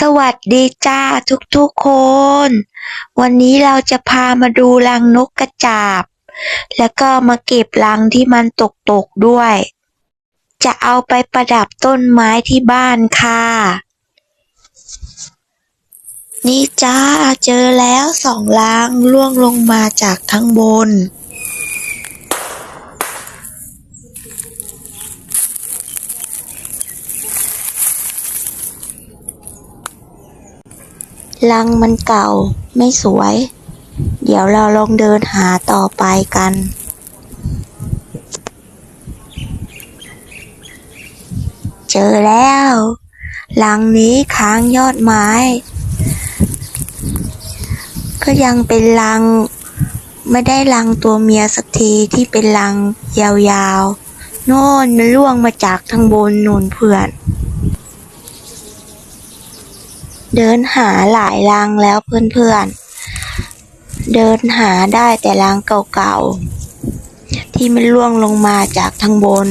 สวัสดีจ้าทุกๆคน วันนี้เราจะพามาดูรังนกกระจาบ แล้วก็มาเก็บรังที่มันตกๆด้วย จะเอาไปประดับต้นไม้ที่บ้านค่ะ นี่จ้าเจอแล้วสองรังล่วงลงมาจากข้างบน รังมันเก่าไม่สวย เดี๋ยวเราลองเดินหาต่อไปกัน เจอแล้วรังนี้ค้างยอดไม้ ก็ยังเป็นรัง ไม่ได้รังตัวเมียสักทีที่เป็นรังยาวๆ โน่นมันล่วงมาจากทางบนนูนเพื่อน เดินหาหลายรังแล้วเพื่อนๆ เดินหาได้แต่รังเก่าๆ ที่มันล่วงลงมาจากทางบน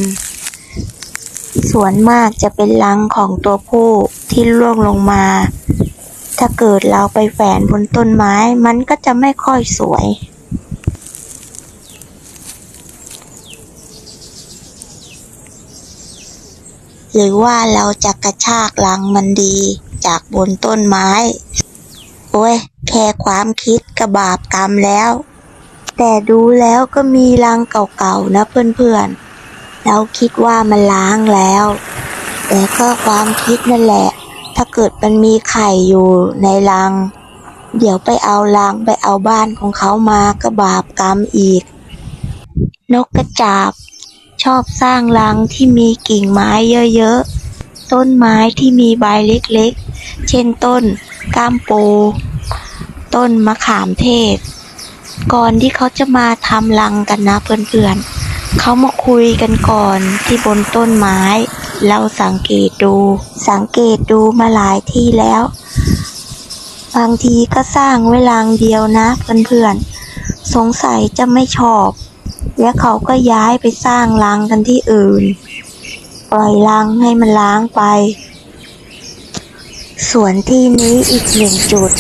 ส่วนมากจะเป็นรังของตัวผู้ที่ล่วงลงมา ถ้าเกิดเราไปแฝนบนต้นไม้มันก็จะไม่ค่อยสวยหรือว่าเราจะกระชากรังมันดี จากบนต้นไม้ โอ้ย แค่ความคิดกระบาปกรรมแล้ว แต่ดูแล้วก็มีรังเก่าๆนะเพื่อนๆ เราคิดว่ามันล้างแล้ว แต่ก็ความคิดนั่นแหละ ถ้าเกิดมันมีไข่อยู่ในรัง เดี๋ยวไปเอารังไปเอาบ้านของเขามาก็บาปกรรมอีก นกกระจาบชอบสร้างรังที่มีกิ่งไม้เยอะๆ ต้นไม้ที่มีใบเล็กๆ เช่นต้นก้ามปู ต้นมะขามเทศ ก่อนที่เขาจะมาทำรังกันนะเพื่อนๆเขามาคุยกันก่อนที่บนต้นไม้ เราสังเกตดู สังเกตดูมาหลายที่แล้ว บางทีก็สร้างไว้รังเดียวนะเพื่อนๆสงสัยจะไม่ชอบ แล้วเขาก็ย้ายไปสร้างรังกันที่อื่น ปล่อยรังให้มันล้างไป สวนที่นี้อีกหนึ่งจุด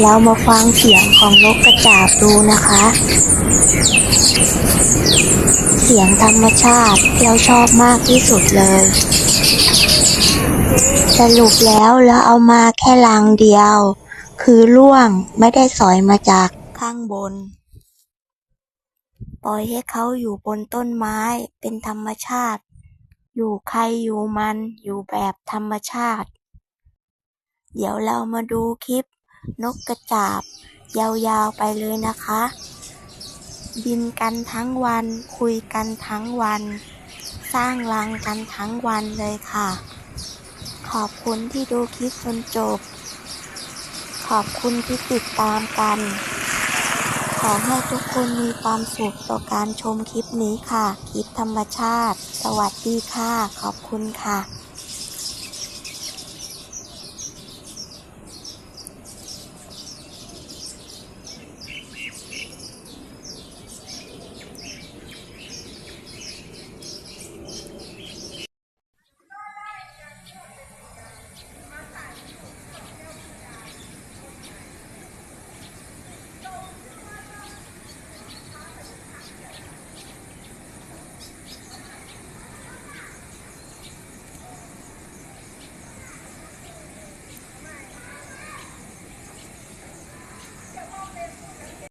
เรามาฟังเสียงของนกกระจาบดูนะคะ เสียงธรรมชาติเราชอบมากที่สุดเลย สรุปแล้วเราเอามาแค่รังเดียว คือล่วงไม่ได้สอยมาจากข้างบน ปล่อยให้เขาอยู่บนต้นไม้เป็นธรรมชาติ อยู่ใครอยู่มันอยู่แบบธรรมชาติ เดี๋ยวเรามาดูคลิปนกกระจาบ ยาวๆไปเลยนะคะ บินกันทั้งวัน คุยกันทั้งวัน สร้างรังกันทั้งวันเลยค่ะ ขอบคุณที่ดูคลิปจนจบ ขอบคุณที่ติดตามกัน ขอให้ทุกคนมีความสุขต่อการชมคลิปนี้ค่ะ คลิปธรรมชาติ สวัสดีค่ะ ขอบคุณค่ะ